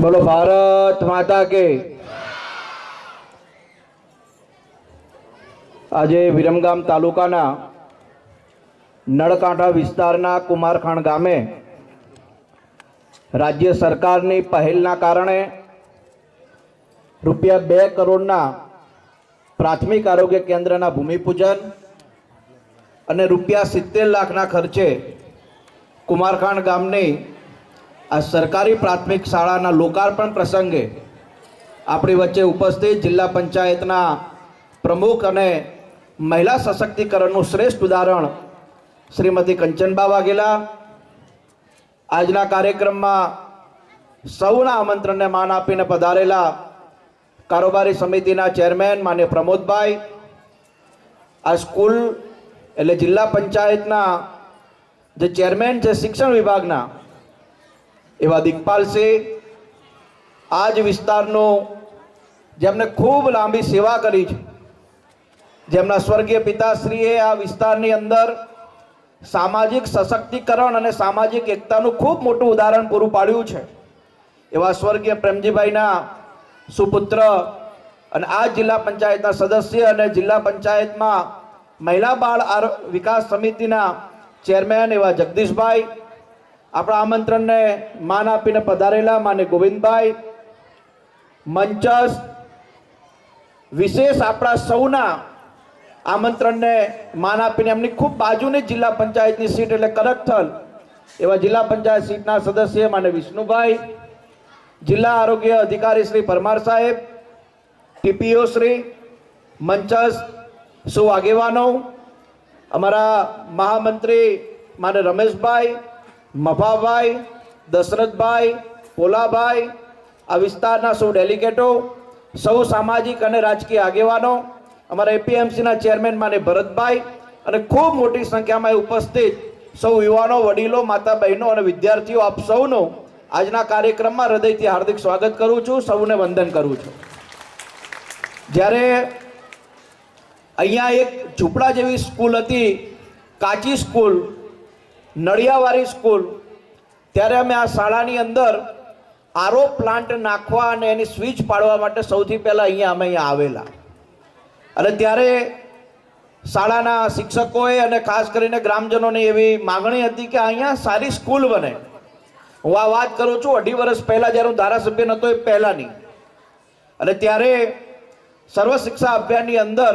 બોલો, ભારત માતા કે? આજે વિરમગામ તાલુકાના નળકાંઠા વિસ્તારના કુમારખાણ ગામે રાજ્ય સરકારની પહેલના કારણે રૂપિયા બે કરોડના પ્રાથમિક આરોગ્ય કેન્દ્રના ભૂમિપૂજન અને રૂપિયા સિત્તેર લાખના ખર્ચે કુમારખાણ ગામની આ સરકારી પ્રાથમિક શાળાના લોકાર્પણ પ્રસંગે આપણી વચ્ચે ઉપસ્થિત જિલ્લા પંચાયતના પ્રમુખ અને મહિલા સશક્તિકરણનું શ્રેષ્ઠ ઉદાહરણ શ્રીમતી કંચનબા વાઘેલા. આજના કાર્યક્રમમાં સૌના આમંત્રણને માન આપીને પધારેલા કારોબારી સમિતિના ચેરમેન માન્ય પ્રમોદભાઈ. આ સ્કૂલ એટલે જિલ્લા પંચાયતના જે ચેરમેન છે શિક્ષણ વિભાગના એવા દિગપાલસિંહ આ જ વિસ્તારનું જેમને ખૂબ લાંબી સેવા કરી છે. જેમના સ્વર્ગીય પિતાશ્રીએ આ વિસ્તારની અંદર સામાજિક સશક્તિકરણ અને સામાજિક એકતાનું ખૂબ મોટું ઉદાહરણ પૂરું પાડ્યું છે. એવા સ્વર્ગીય પ્રેમજીભાઈના સુપુત્ર અને આ જિલ્લા પંચાયતના સદસ્ય અને જિલ્લા પંચાયતમાં મહિલા બાળ વિકાસ સમિતિના ચેરમેન એવા જગદીશભાઈ આપણા આમંત્રણને માન આપીને પધારેલા માને ગોવિંદભાઈ મંચસ વિશેષ આપણા સૌના આમંત્રણને માન આપીને એમની ખૂબ બાજુની જિલ્લા પંચાયતની સીટ એટલે કરકથલ એવા જિલ્લા પંચાયત સીટના સદસ્ય માને વિષ્ણુભાઈ, જિલ્લા આરોગ્ય અધિકારી શ્રી પરમાર સાહેબ, ટીપીઓ શ્રી મંચસ સૌ આગેવાનો, અમારા મહામંત્રી માને રમેશભાઈ મફાભાઈ, દશરથભાઈ, પોલાભાઈ, આ વિસ્તારના સૌ ડેલિગેટો, સૌ સામાજિક અને રાજકીય આગેવાનો, અમારા એપીએમસીના ચેરમેન માને ભરતભાઈ અને ખૂબ મોટી સંખ્યામાં ઉપસ્થિત સૌ યુવાનો, વડીલો, માતા બહેનો અને વિદ્યાર્થીઓ, આપ સૌનો આજના કાર્યક્રમમાં હૃદયથી હાર્દિક સ્વાગત કરું છું, સૌને વંદન કરું છું. જ્યારે અહીંયા એક ઝૂંપડા જેવી સ્કૂલ હતી, કાચી સ્કૂલ નળિયાવાળી સ્કૂલ. ત્યારે અમે આ શાળાની અંદર આરો પ્લાન્ટ નાખવા અને એની સ્વિચ પાડવા માટે સૌથી પહેલાં અહીંયા અમે અહીંયા આવેલા. અને ત્યારે શાળાના શિક્ષકોએ અને ખાસ કરીને ગ્રામજનોની એવી માગણી હતી કે અહીંયા સારી સ્કૂલ બને. હું આ વાત કરું છું, અઢી વર્ષ પહેલાં જ્યારે હું ધારાસભ્ય નહોતો, એ પહેલાંની. અને ત્યારે સર્વ શિક્ષા અભિયાનની અંદર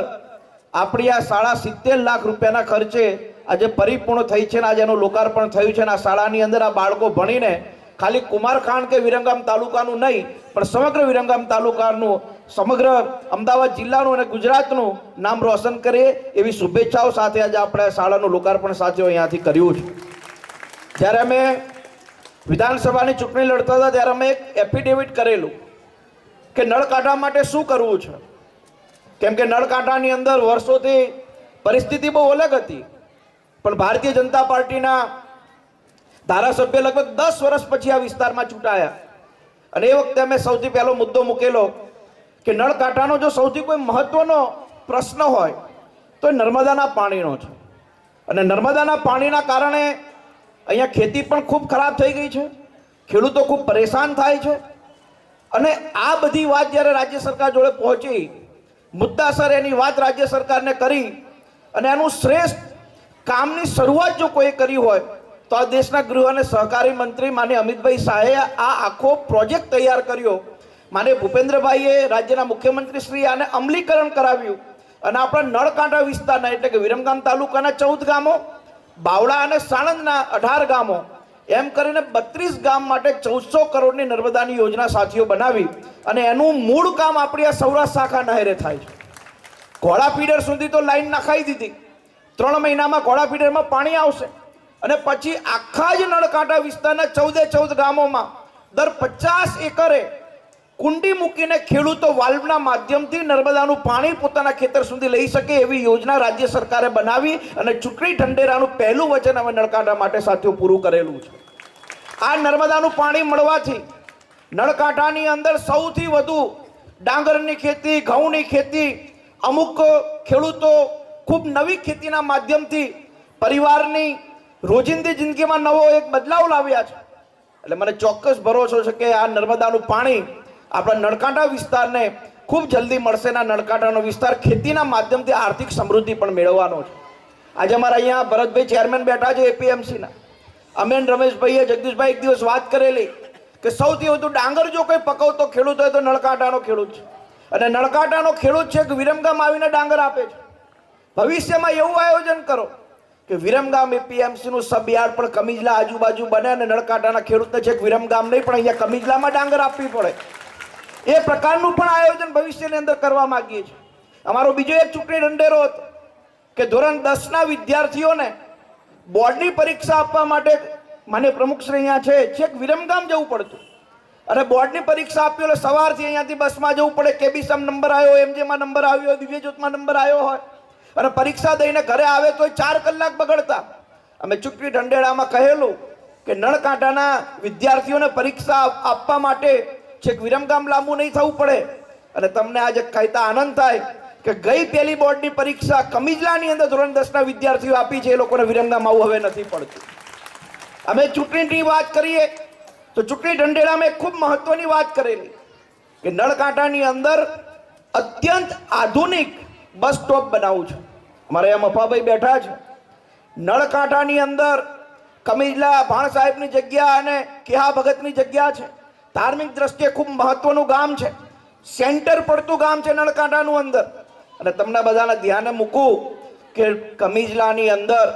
આપણી આ શાળા સિત્તેર લાખ રૂપિયાના ખર્ચે આજે પરિપૂર્ણ થઈ છે ને આજે એનું લોકાર્પણ થયું છે ને આ શાળાની અંદર આ બાળકો ભણીને ખાલી કુમારખાંડ કે વિરંગામ તાલુકાનું નહીં, પણ સમગ્ર વિરંગામ તાલુકાનું, સમગ્ર અમદાવાદ જિલ્લાનું અને ગુજરાતનું નામ રોશન કરીએ એવી શુભેચ્છાઓ સાથે આજે આપણે શાળાનું લોકાર્પણ સાથીઓ અહીંયાથી કર્યું છે. જ્યારે અમે વિધાનસભાની ચૂંટણી લડતા હતા, ત્યારે અમે એક એફિડેવિટ કરેલું કે નળ કાંઠા માટે શું કરવું છે? કેમ કે નળ કાંઠાની અંદર વર્ષોથી પરિસ્થિતિ બહુ અલગ હતી. પણ ભારતીય જનતા પાર્ટીના ધારાસભ્ય લગભગ દસ વર્ષ પછી આ વિસ્તારમાં ચૂંટાયા. અને એ વખતે અમે સૌથી પહેલો મુદ્દો મૂકેલો કે નળકાંઠાનો જો સૌથી કોઈ મહત્વનો પ્રશ્ન હોય, તો એ નર્મદાના પાણીનો છે. અને નર્મદાના પાણીના કારણે અહીંયા ખેતી પણ ખૂબ ખરાબ થઈ ગઈ છે, ખેડૂતો ખૂબ પરેશાન થાય છે. અને આ બધી વાત જ્યારે રાજ્ય સરકાર જોડે પહોંચી, મુદ્દાસર એની વાત રાજ્ય સરકારને કરી, અને એનું શ્રેષ્ઠ કામની શરૂઆત જો કોઈ કરી હોય, તો આ દેશના ગૃહ અને સહકારી મંત્રી માને અમિતભાઈ શાહે આ આખો પ્રોજેક્ટ તૈયાર કર્યો. માને ભૂપેન્દ્રભાઈએ રાજ્યના મુખ્યમંત્રી શ્રી આને અમલીકરણ કરાવ્યું. અને આપણા નળકાંઠા વિસ્તારના એટલે કે વિરમગામ તાલુકાના ચૌદ ગામો, બાવળા અને સાણંદના અઢાર ગામો, એમ કરીને બત્રીસ ગામ માટે ચૌદસો કરોડની નર્મદાની યોજના સાથીઓ બનાવી અને એનું મૂળ કામ આપણી આ સૌરાષ્ટ્ર શાખા નહેરે થાય છે. ઘોડા ફીડર સુધી તો લાઈન નખાઈ દીધી. ત્રણ મહિનામાં ઘોડા ફીડરમાં પાણી આવશે. અને પછી આખા જ નળકાંઠા વિસ્તારના ચૌદે ચૌદ ગામોમાં દર પચાસ એકરે કુંડી મૂકીને ખેડૂતો વાલ્વના માધ્યમથી નર્મદાનું પાણી પોતાના ખેતર સુધી લઈ શકે એવી યોજના રાજ્ય સરકારે બનાવી અને ચૂંટણી ઢંઢેરાનું પહેલું વચન અમે નળકાંઠા માટે સાથીઓ પૂરું કરેલું છે. આ નર્મદાનું પાણી મળવાથી નળકાંઠાની અંદર સૌથી વધુ ડાંગરની ખેતી, ઘઉંની ખેતી, અમુક ખેડૂતો ખૂબ નવી ખેતીના માધ્યમથી પરિવારની રોજિંદી જિંદગીમાં નવો એક બદલાવ લાવ્યા છે. એટલે મને ચોક્કસ ભરોસો છે કે આ નર્મદાનું પાણી આપણા નળકાંઠા વિસ્તારને ખૂબ જલ્દી મળશે ના નળકાંઠાનો વિસ્તાર ખેતીના માધ્યમથી આર્થિક સમૃદ્ધિ પણ મેળવવાનો છે. આજે અમારા અહીંયા ભરતભાઈ ચેરમેન બેઠા છે એપીએમસીના. અમે રમેશભાઈએ જગદીશભાઈ એક દિવસ વાત કરેલી કે સૌથી વધુ ડાંગર જો કોઈ પકવતો ખેડૂત હોય તો નળકાંઠાનો ખેડૂત છે. અને નળકાંઠાનો ખેડૂત છે કે વિરમગામ આવીને ડાંગર આપે છે. ભવિષ્યમાં એવું આયોજન કરો કે વિરમગામ એપીએમસી નું સબ યાર્ડ પણ કમિજલા આજુબાજુ બને અને નળકાંઠાના ખેડૂતને છેક વિરમગામ નહીં પણ અહીંયા કમિજલામાં ડાંગર આપવી પડે. એ પ્રકારનું પણ આયોજન ભવિષ્યની અંદર કરવા માંગીએ છીએ. અમારો બીજો એક ચૂંટણી ઢંઢેરો હતો કે ધોરણ દસના વિદ્યાર્થીઓને બોર્ડની પરીક્ષા આપવા માટે માન્ય પ્રમુખશ્રી અહીંયા છે, છેક વિરમગામ જવું પડતું. અને બોર્ડની પરીક્ષા આપી એટલે સવારથી અહીંયાથી બસમાં જવું પડે, કેબીસમ નંબર આવ્યો, એમજેમાં નંબર આવ્યો, દિવ્યજ્યોતમાં નંબર આવ્યો હોય. અને પરીક્ષા દઈને ઘરે આવે તો ચાર કલાક બગડતા. અમે ચૂંટણી ઢંઢેડામાં કહેલું કે નળકાંઠાના વિદ્યાર્થીઓને પરીક્ષા આપવા માટે છેક વિરમગામ લાંબુ નહીં થવું પડે. અને તમને આજે કહેતા આનંદ થાય કે ગઈ પહેલી બોર્ડની પરીક્ષા કમિજલાની અંદર ધોરણ દસના વિદ્યાર્થીઓ આપી છે, એ લોકોને વિરમગામ આવવું હવે નથી પડતું. અમે ચૂંટણીની વાત કરીએ, તો ચૂંટણી ઢંઢેડામાં એક ખૂબ મહત્વની વાત કરેલી કે નળકાંઠાની અંદર અત્યંત આધુનિક બસ સ્ટોપ બનાવવું છે. અમારે એમ મફાભાઈ બેઠા છે નળકાંઠાની અંદર કમિજલા ભાણ સાહેબની જગ્યા અને કેહા ભગતની જગ્યા છે. ધાર્મિક દ્રષ્ટિએ ખૂબ મહત્વનું ગામ છે. સેન્ટર પડતું ગામ છે નળકાંઠાનું અંદર. અને તમને બધાને ધ્યાને મૂકું કે કમિજલાની અંદર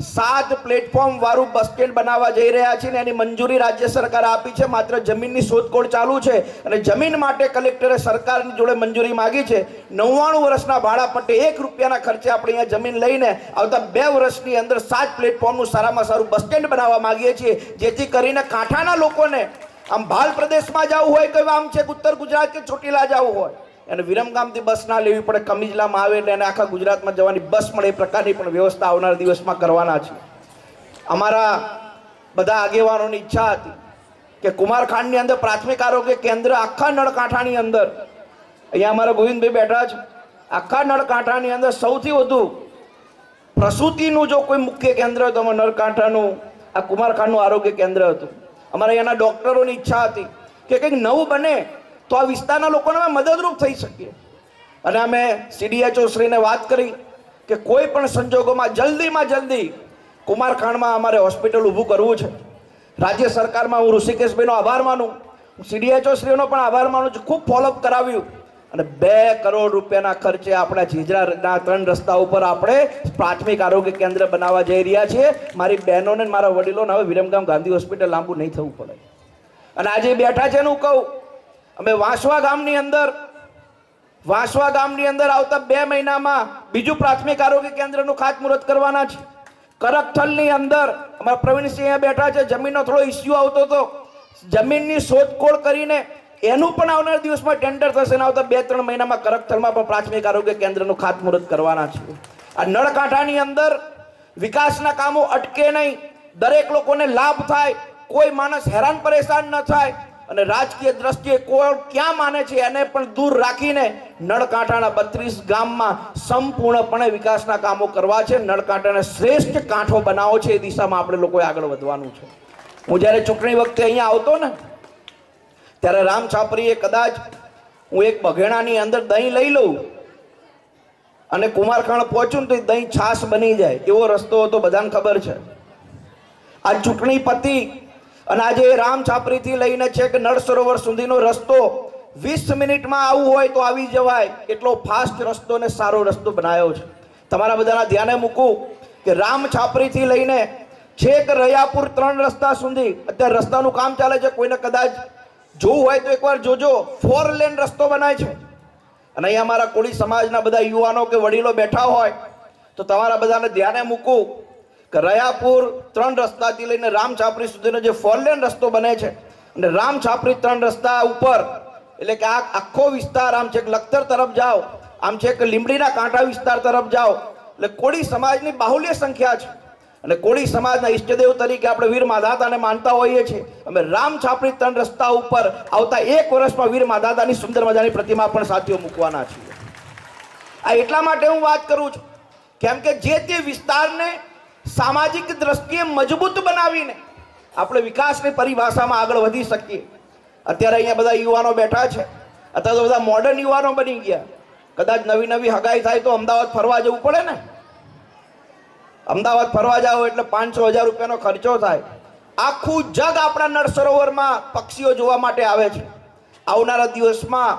સાત પ્લેટફોર્મ વાળું બસ સ્ટેન્ડ બનાવવા જઈ રહ્યા છે ને એની મંજૂરી રાજ્ય સરકાર આપી છે. માત્ર જમીનની શોધખોળ ચાલુ છે અને જમીન માટે કલેક્ટરે સરકારની જોડે મંજૂરી માગી છે. નવ્વાણું વર્ષના ભાડા પટ્ટે એક રૂપિયાના ખર્ચે આપણે અહીંયા જમીન લઈને આવતા બે વર્ષની અંદર સાત પ્લેટફોર્મનું સારામાં સારું બસ સ્ટેન્ડ બનાવવા માગીએ છીએ. જેથી કરીને કાંઠાના લોકોને આમ ભાલ પ્રદેશમાં જવું હોય કે આમ છે ઉત્તર ગુજરાત કે ચોટીલા જવું હોય અને વિરમગામથી બસ ના લેવી પડે કમિજલામાં આવે એટલે એને આખા ગુજરાતમાં જવાની બસ મળે એ પ્રકારની પણ વ્યવસ્થા આવનાર દિવસમાં કરવાના છે. અમારા બધા આગેવાનોની ઈચ્છા હતી કે કુમારખાંડની અંદર પ્રાથમિક આરોગ્ય કેન્દ્ર આખા નળકાંઠાની અંદર, અહીંયા અમારા ગોવિંદભાઈ બેઠા છે આખા નળકાંઠાની અંદર સૌથી વધુ પ્રસૂતિનું જો કોઈ મુખ્ય કેન્દ્ર હતું અમારા નળકાંઠાનું, આ કુમારખાંડનું આરોગ્ય કેન્દ્ર હતું. અમારે અહીંયાના ડૉક્ટરોની ઈચ્છા હતી કે કંઈક નવું બને તો આ વિસ્તારના લોકોને અમે મદદરૂપ થઈ શકીએ. અને અમે સીડીએચઓ શ્રીને વાત કરી કે કોઈ પણ સંજોગોમાં જલ્દીમાં જલ્દી કુમારખાંડમાં અમારે હોસ્પિટલ ઊભું કરવું છે. રાજ્ય સરકારમાં હું ઋષિકેશભાઈનો આભાર માનું. હું સીડીએચઓ શ્રીનો પણ આભાર માનું છું. ખૂબ ફોલોઅપ કરાવ્યું. અને બે કરોડ રૂપિયાના ખર્ચે આપણા જીજરાના ત્રણ રસ્તા ઉપર આપણે પ્રાથમિક આરોગ્ય કેન્દ્ર બનાવવા જઈ રહ્યા છીએ. મારી બહેનોને મારા વડીલોને હવે વિરમગામ ગાંધી હોસ્પિટલ લાંબુ નહીં થવું પડે. અને આજે બેઠા છે એનું કહું. અમે વાંસવા ગામની અંદર, વાંસવા ગામની અંદર આવતા બે મહિનામાં બીજું પ્રાથમિક આરોગ્ય કેન્દ્રનું ખાતમુહૂર્ત કરવાના છે. કરકથલની અંદર અમારા પ્રવીણસિંહ બેઠા છે, જમીનનો થોડો ઇસ્યુ આવતો હતો. જમીનની શોધખોળ કરીને એનું પણ આવનાર દિવસમાં ટેન્ડર થશે અને આવતા બે ત્રણ મહિનામાં કરકથલમાં પણ પ્રાથમિક આરોગ્ય કેન્દ્રનું ખાતમુહૂર્ત કરવાના છે. આ નળકાંઠાની અંદર વિકાસના કામો અટકે નહીં. દરેક લોકોને લાભ થાય. કોઈ માણસ હેરાન પરેશાન ન થાય. અને રાજકીય દ્રષ્ટિએ કોણ ક્યાં માને છે એને પણ દૂર રાખીને નળકાંઠાના બત્રીસ ગામમાં સંપૂર્ણપણે વિકાસના કામો કરવા છે. નળકાંઠાને શ્રેષ્ઠ કાંઠો બનાવો છે એ દિશામાં આપણે લોકોએ આગળ વધવાનું છે. હું જ્યારે ચૂંટણી વખતે અહીંયા આવતો ને, ત્યારે રામ છાપરીએ કદાચ હું એક બઘેણાની અંદર દહીં લઈ લઉં અને કુમારખાંડ પહોંચું ને તો દહીં છાશ બની જાય. એવો રસ્તો હતો, બધાને ખબર છે. આ ચૂંટણી પતી અને આજે રામ છાપરીથી લઈને છેક નળ સરોવર સુધીનો રસ્તો વીસ મિનિટમાં આવવું હોય તો આવી જવાય. એટલો ફાસ્ટ રસ્તો ને સારો રસ્તો બનાવ્યો છે. તમારા બધાના ધ્યાને મૂકું કે રામ છાપરીથી લઈને છેક રયાપુર ત્રણ રસ્તા સુધી, અત્યારે રસ્તાનું કામ ચાલે છે, કોઈને કદાચ જોવું હોય તો એકવાર જોજો. ફોર લેન રસ્તો બનાય છે. અને અહીંયા અમારા કોળી સમાજના બધા યુવાનો કે વડીલો બેઠા હોય, તો તમારા બધાને ધ્યાને મૂકું કે રયાપુર ત્રણ રસ્તાથી લઈને રામ છાપરી સુધીનો જે ફોર લેન રસ્તો બને છે, અને રામ છાપરી ત્રણ રસ્તા ઉપર, એટલે કે આ આખો વિસ્તાર આમ છેક લખતર તરફ જાઓ, આમ છેક લીંબડીના કાંઠા વિસ્તાર તરફ જાઓ, એટલે કોળી સમાજની બાહુલ્ય સંખ્યા છે. અને કોળી સમાજના ઈષ્ટદેવ તરીકે આપણે વીર માધાતાને માનતા હોઈએ છીએ. અમે રામ છાપરી ત્રણ રસ્તા ઉપર આવતા એક વર્ષમાં વીર માધાતાની સુંદર મજાની પ્રતિમા પણ સાથીઓ મૂકવાના છીએ. આ એટલા માટે હું વાત કરું છું. કેમ કે જે તે વિસ્તારને સામાજિક દ્રષ્ટિએ મજબૂત બનાવીને આપણે વિકાસની પરિભાષામાં આગળ વધી શકીએ. અત્યારે અહીંયા બધા યુવાનો બેઠા છે. અત્યારે તો બધા મોડર્ન યુવાનો બની ગયા. કદાચ નવી નવી હગાઈ થાય તો અમદાવાદ ફરવા જવું પડે ને? અમદાવાદ ફરવા જાઓ એટલે પાંચસો હજાર રૂપિયાનો ખર્ચો થાય. આખું જગ આપણા નળ સરોવરમાં પક્ષીઓ જોવા માટે આવે છે. આવનારા દિવસમાં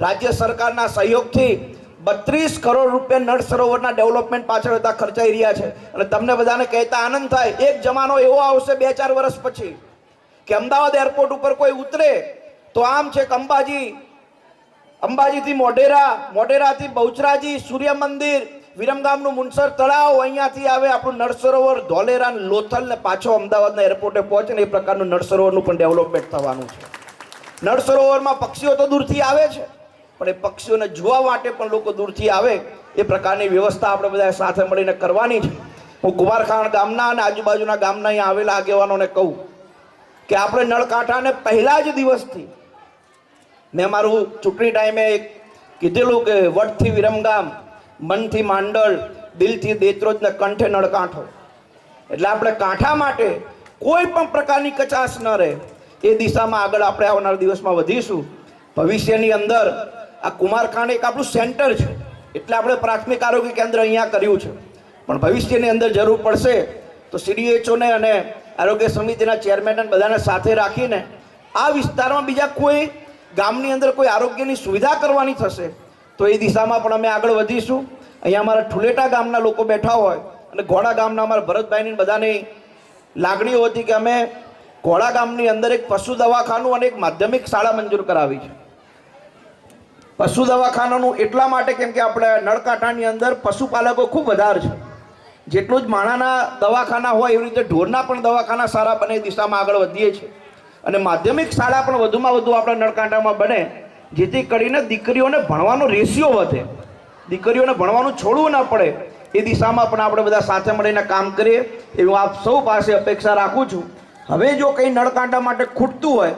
રાજ્ય સરકારના સહયોગથી બત્રીસ કરોડ રૂપિયા નળ સરોવરના ડેવલપમેન્ટ પાછળ બધા ખર્ચાઈ રહ્યા છે. અને તમને બધાને કહેતા આનંદ થાય. એક જમાનો એવો આવશે બે ચાર વર્ષ પછી કે અમદાવાદ એરપોર્ટ ઉપર કોઈ ઉતરે તો આમ છે અંબાજી, અંબાજીથી મોઢેરા, મોઢેરાથી બહુચરાજી, સૂર્ય મંદિર, વિરમગામનું મુનસર તળાવ અહીંયાથી આવે આપણું નળ સરોવર, ધોલેરા, લોથલ ને પાછો અમદાવાદના એરપોર્ટે પહોંચે ને એ પ્રકારનું નળ સરોવરનું પણ ડેવલપમેન્ટ થવાનું છે. નળ સરોવરમાં પક્ષીઓ તો દૂરથી આવે છે. પણ એ પક્ષીઓને જોવા માટે પણ લોકો દૂરથી આવે, એ પ્રકારની વ્યવસ્થા આપણે બધા સાથે મળીને કરવાની છે. હું કુમારખાણ ગામના અને આજુબાજુના ગામના અહીંયા આવેલા આગેવાનોને કહું કે આપણે નળકાંઠાને પહેલા જ દિવસથી, મેં મારું ચૂંટણી ટાઈમે એક કીધેલું કે વટથી વિરમગામ, મનથી માંડળ દિલથી દેત્રોજને કંઠે નળકાંઠો. એટલે આપણે કાંઠા માટે કોઈ પણ પ્રકારની કચાશ ન રહે, એ દિશામાં આગળ આપણે આવનાર દિવસમાં વધીશું. ભવિષ્યની અંદર આ કુમારખાંડ એક આપણું સેન્ટર છે. એટલે આપણે પ્રાથમિક આરોગ્ય કેન્દ્ર અહીંયા કર્યું છે. પણ ભવિષ્યની અંદર જરૂર પડશે તો સીડીએચઓને અને આરોગ્ય સમિતિના ચેરમેન બધાને સાથે રાખીને આ વિસ્તારમાં બીજા કોઈ ગામની અંદર કોઈ આરોગ્યની સુવિધા કરવાની થશે તો એ દિશામાં પણ અમે આગળ વધીશું. અહીંયા અમારા ઠુલેટા ગામના લોકો બેઠા હોય અને ઘોડા ગામના અમારા ભરતભાઈની બધાની લાગણીઓ હતી કે અમે ઘોડા ગામની અંદર એક પશુ દવાખાનું અને એક માધ્યમિક શાળા મંજૂર કરાવી છે. પશુ દવાખાનાનું એટલા માટે કેમ કે આપણે નળકાંઠાની અંદર પશુપાલકો ખૂબ વધારે છે. જેટલું જ માણાના દવાખાના હોય એવી રીતે ઢોરના પણ દવાખાના સારા બને એ દિશામાં આગળ વધીએ છીએ. અને માધ્યમિક શાળા પણ વધુમાં વધુ આપણા નળકાંઠામાં બને, જેથી કરીને દીકરીઓને ભણવાનો રેશિયો વધે. દીકરીઓને ભણવાનું છોડવું ના પડે, એ દિશામાં પણ આપણે બધા સાથે મળીને કામ કરીએ, એવું આપ સૌ પાસે અપેક્ષા રાખું છું. હવે જો કંઈ નળકાંઠા માટે ખૂટતું હોય,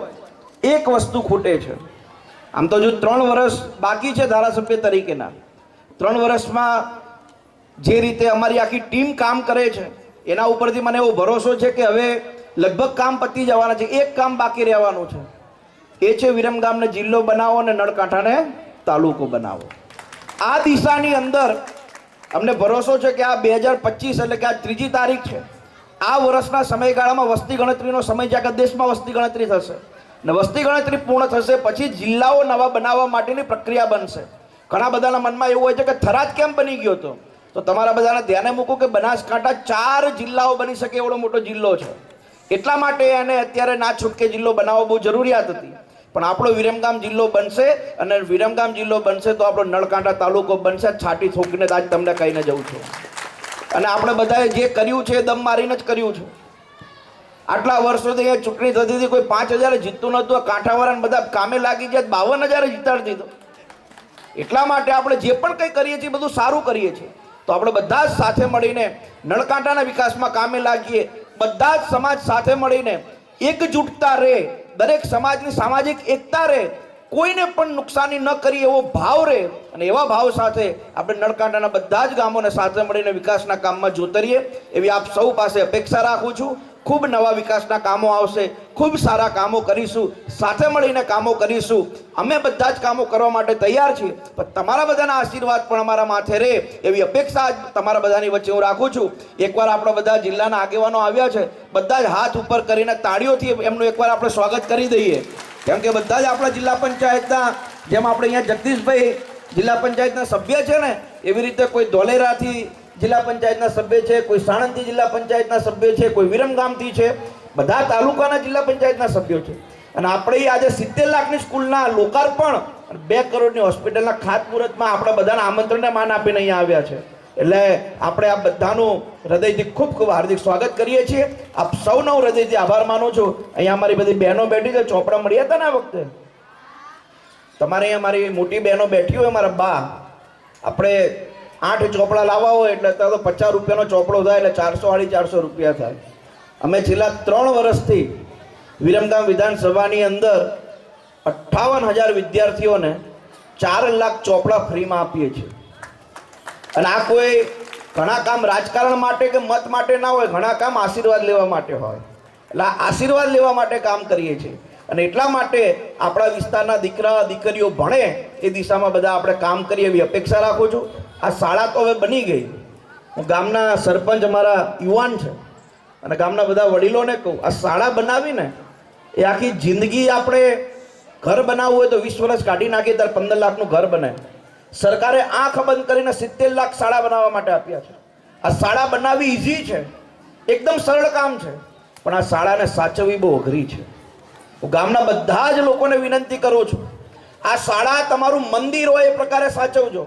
એક વસ્તુ ખૂટે છે. આમ તો જો ત્રણ વર્ષ બાકી છે ધારાસભ્ય તરીકેના, ત્રણ વર્ષમાં જે રીતે અમારી આખી ટીમ કામ કરે છે, એના ઉપરથી મને એવો ભરોસો છે કે હવે લગભગ કામ પતી જવાના છે, એક કામ બાકી રહેવાનું છે. એ છે વિરમગામને જિલ્લો બનાવો અને નળકાંઠાને તાલુકો બનાવો. આ દિશાની અંદર અમને ભરોસો છે કે આ બે હજાર પચીસ એટલે કે આ ત્રીજી તારીખ છે. આ વર્ષના સમયગાળામાં વસ્તી ગણતરીનો સમય જ્યાં દેશમાં વસ્તી ગણતરી થશે. વસ્તી ગણતરી પૂર્ણ થશે, પછી જિલ્લાઓ નવા બનાવવા માટેની પ્રક્રિયા બનશે. ઘણા બધાના મનમાં એવું હોય છે કે થરાદ કેમ બની ગયો હતો? તો તમારા બધાને ધ્યાને મૂકો કે બનાસકાંઠા ચાર જિલ્લાઓ બની શકે એવડો મોટો જિલ્લો છે. એટલા માટે એને અત્યારે ના છૂટકે જિલ્લો બનાવવો બહુ જરૂરિયાત હતી. પણ આપણો વિરમગામ જિલ્લો બનશે અને વિરમગામ જિલ્લો બનશે તો આપણો નળકાંઠા તાલુકો બનશે. છાટી થોકીને આજ તમને કહીને જવું છું. અને આપણે બધાએ જે કર્યું છે એ દમ મારીને જ કર્યું છે. આટલા વર્ષોથી એ ચૂંટણી થતી હતી, કોઈ પાંચ હજાર જીતતું નહોતું કાંઠાવાળાને બધા કામે લાગી ગયા, બાવન હજાર જીતાડી દીધો. એટલા માટે આપણે જે પણ કંઈ કરીએ છીએ બધું સારું કરીએ છીએ. તો આપણે બધા જ સાથે મળીને નળકાંઠાના વિકાસમાં કામે લાગીએ, બધા જ સમાજ સાથે મળીને એકજૂટતા રહે, દરેક સમાજની સામાજિક એકતા રહે, કોઈને પણ નુકસાની ન કરી એવો ભાવ રહે અને એવા ભાવ સાથે આપણે નળકાંઠાના બધા જ ગામોને સાથે મળીને વિકાસના કામમાં જોતરીએ. એવી આપ સૌ પાસે અપેક્ષા રાખું છું. ખૂબ નવા વિકાસના કામો આવશે, ખૂબ સારા કામો કરીશું, સાથે મળીને કામો કરીશું. અમે બધા જ કામો કરવા માટે તૈયાર છીએ, પણ તમારા બધાના આશીર્વાદ પણ અમારા માથે રહે એવી અપેક્ષા આજ તમારા બધાની વચ્ચે હું રાખું છું. એકવાર આપણા બધા જિલ્લાના આગેવાનો આવ્યા છે, બધા જ હાથ ઉપર કરીને તાળીઓથી એમનું એકવાર આપણે સ્વાગત કરી દઈએ. કેમ કે બધા જ આપણા જિલ્લા પંચાયતના, જેમ આપણે અહીંયા જગદીશભાઈ જિલ્લા પંચાયતના સભ્ય છે ને, એવી રીતે કોઈ ધોલેરાથી જિલ્લા પંચાયતના સભ્ય છે, કોઈ સાણંદથી જિલ્લા પંચાયતના સભ્ય છે, કોઈ વિરમગામથી છે, બધા તાલુકાના જિલ્લા પંચાયતના સભ્યો છે. અને આપણે આજે સિત્તેર લાખની સ્કૂલના લોકાર્પણ અને બે કરોડની હોસ્પિટલના ખાતમુહૂર્તમાં આપણા બધાના આમંત્રણને માન આપીને અહીંયા આવ્યા છે. એટલે આપણે આ બધાનું હૃદયથી ખૂબ ખૂબ હાર્દિક સ્વાગત કરીએ છીએ. આપ સૌનો હું હૃદયથી આભાર માનું છું. અહીંયા અમારી બધી બહેનો બેઠી છે. ચોપડા મળ્યા હતા ને આ વખતે? તમારે અહીંયા મારી મોટી બહેનો બેઠી હોય, મારા બા. આપણે આઠ ચોપડા લાવવા હોય એટલે અત્યારે તો પચાસ રૂપિયાનો ચોપડો થાય એટલે ચારસો સાડી ચારસો રૂપિયા થાય. અમે છેલ્લા ત્રણ વર્ષથી વિરમગામ વિધાનસભાની અંદર અઠ્ઠાવન હજાર વિદ્યાર્થીઓને ચાર લાખ ચોપડા ફ્રીમાં આપીએ છીએ. અને આ કોઈ ઘણા કામ રાજકારણ માટે કે મત માટે ના હોય, ઘણા કામ આશીર્વાદ લેવા માટે હોય. એટલે આશીર્વાદ લેવા માટે કામ કરીએ છીએ. અને એટલા માટે આપણા વિસ્તારના દીકરા દીકરીઓ ભણે એ દિશામાં બધા આપણે કામ કરીએ એવી અપેક્ષા રાખું છું. આ શાળા તો હવે બની ગઈ. હું ગામના સરપંચ અમારા યુવાન છે. અને ગામના બધા વડીલોને કહું, આ શાળા બનાવીને એ આખી જિંદગી આપણે ઘર બનાવવું હોય તો વીસ વર્ષ કાઢી નાખીએ ત્યારે પંદર લાખનું ઘર બને. સરકારે આંખ બંધ કરીને સિત્તેર લાખ શાળા બનાવવા માટે આપ્યા છે. આ શાળા બનાવવી ઇઝી છે. એકદમ સરળ કામ છે. પણ આ શાળાને સાચવવી બહુ અઘરી છે. હું ગામના બધા જ લોકોને વિનંતી કરું છું, આ શાળા તમારું મંદિર હોય એ પ્રકારે સાચવજો.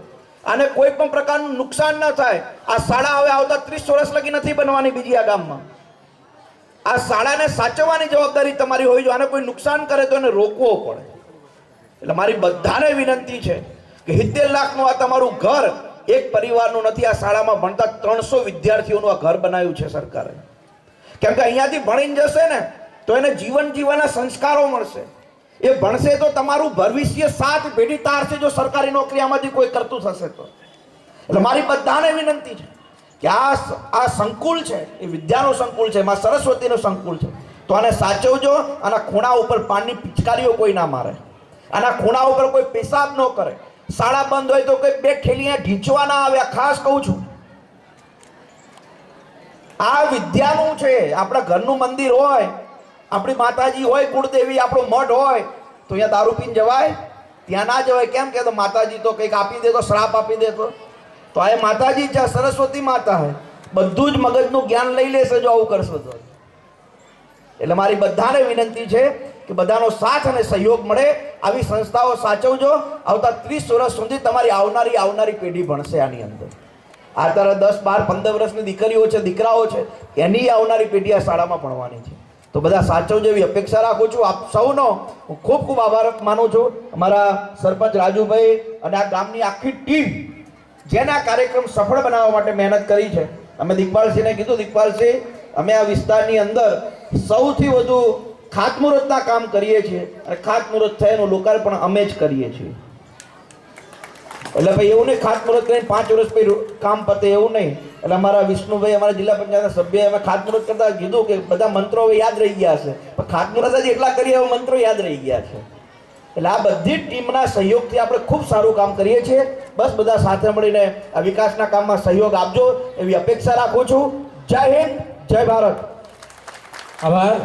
અને કોઈ પણ પ્રકારનું નુકસાન ન થાય, આ શાળા હવે આવતા ત્રીસ વર્ષ લગી નથી બનવાની બીજી આ ગામમાં. આ શાળાને સાચવવાની જવાબદારી તમારી હોવી જોઈએ, આને કોઈ નુકસાન કરે તો એને રોકવો પડે. એટલે મારી બધાને વિનંતી છે કે સિત્તેર લાખનું આ તમારું ઘર એક પરિવારનું નથી, આ શાળામાં ભણતા ત્રણસો વિદ્યાર્થીઓનું આ ઘર બનાવ્યું છે સરકારે. કેમ કે અહીંયાથી ભણીને જશે ને, તો એને જીવન જીવવાના સંસ્કારો મળશે. એ ભણશે તો તમારું ભવિષ્ય સાત પેઢી તારશે જો સરકારી નોકરી આમાંથી કોઈ કરતું થશે તો. એટલે મારી બધાને વિનંતી છે કે આ આ સંકુલ છે, એ વિદ્યાનું સંકુલ છે માં સરસ્વતીનું સંકુલ છે. તો આને સાચવજો, આના ખૂણા ઉપર પાણીની પિચકારીઓ કોઈ ના મારે. આના ખૂણા ઉપર કોઈ પેશાબ ન કરે. શાળા બંધ હોય તો કોઈ બે ઠેલીયા ઢીંચવા ના આવ્યા ખાસ કહું છું. આ વિદ્યાનું છે, આપણા ઘરનું મંદિર હોય આપણી માતાજી હોય, કુળદેવી, આપણો મઠ હોય, તો અહીંયા દારૂ પીને જવાય. ત્યાં ના જવાય, કેમ કે તો માતાજી તો કંઈક આપી દે તો શ્રાપ આપી દે તો. તો આ માતાજી છે સરસ્વતી માતા હે બધું જ મગજનું જ્ઞાન લઈ લેશે જો આવું કરશો તો. એટલે મારી બધાને વિનંતી છે કે બધાનો સાથ અને સહયોગ મળે, આવી સંસ્થાઓ સાચવજો. આવતા ત્રીસ વર્ષ સુધી તમારી આવનારી આવનારી પેઢી ભણશે આની અંદર. આ તારા દસ, બાર, પંદર વર્ષની દીકરીઓ છે, દીકરાઓ છે, એની આવનારી પેઢી આ શાળામાં ભણવાની છે. તો બધા સાચવજો એવી અપેક્ષા રાખું છું. આપ સૌનો હું ખૂબ ખૂબ આભાર માનું છું. અમારા સરપંચ રાજુભાઈ અને આ ગામની આખી ટીમ જેના કાર્યક્રમ સફળ બનાવવા માટે મહેનત કરી છે. અમે દિગ્પાલસિંહને કીધું, દિગ્પાલસિંહ, અમે આ વિસ્તારની અંદર સૌથી વધુ ખાતમુહૂર્તના કામ કરીએ છીએ. અને ખાતમુહૂર્ત થાય લોકાર્પણ અમે જ કરીએ છીએ. એટલે ભાઈ એવું નહીં ખાતમુહૂર્ત કરીને પાંચ વર્ષ પછી કામ પતે એવું નહીં. એટલે અમારા વિષ્ણુભાઈ, અમારા જિલ્લા પંચાયતના સભ્ય અમે ખાતમુહૂર્ત કરતા કીધું કે બધા મંત્રો હવે યાદ રહી ગયા છે. પણ ખાતમુહૂર્ત જ એટલા કરીએ, હવે મંત્રો યાદ રહી ગયા છે. એટલે આ બધી ટીમના સહયોગથી આપણે ખૂબ સારું કામ કરીએ છીએ. બસ બધા સાથે મળીને આ વિકાસના કામમાં સહયોગ આપજો, એવી અપેક્ષા રાખું છું. જય હિન્દ, જય ભારત. આભાર.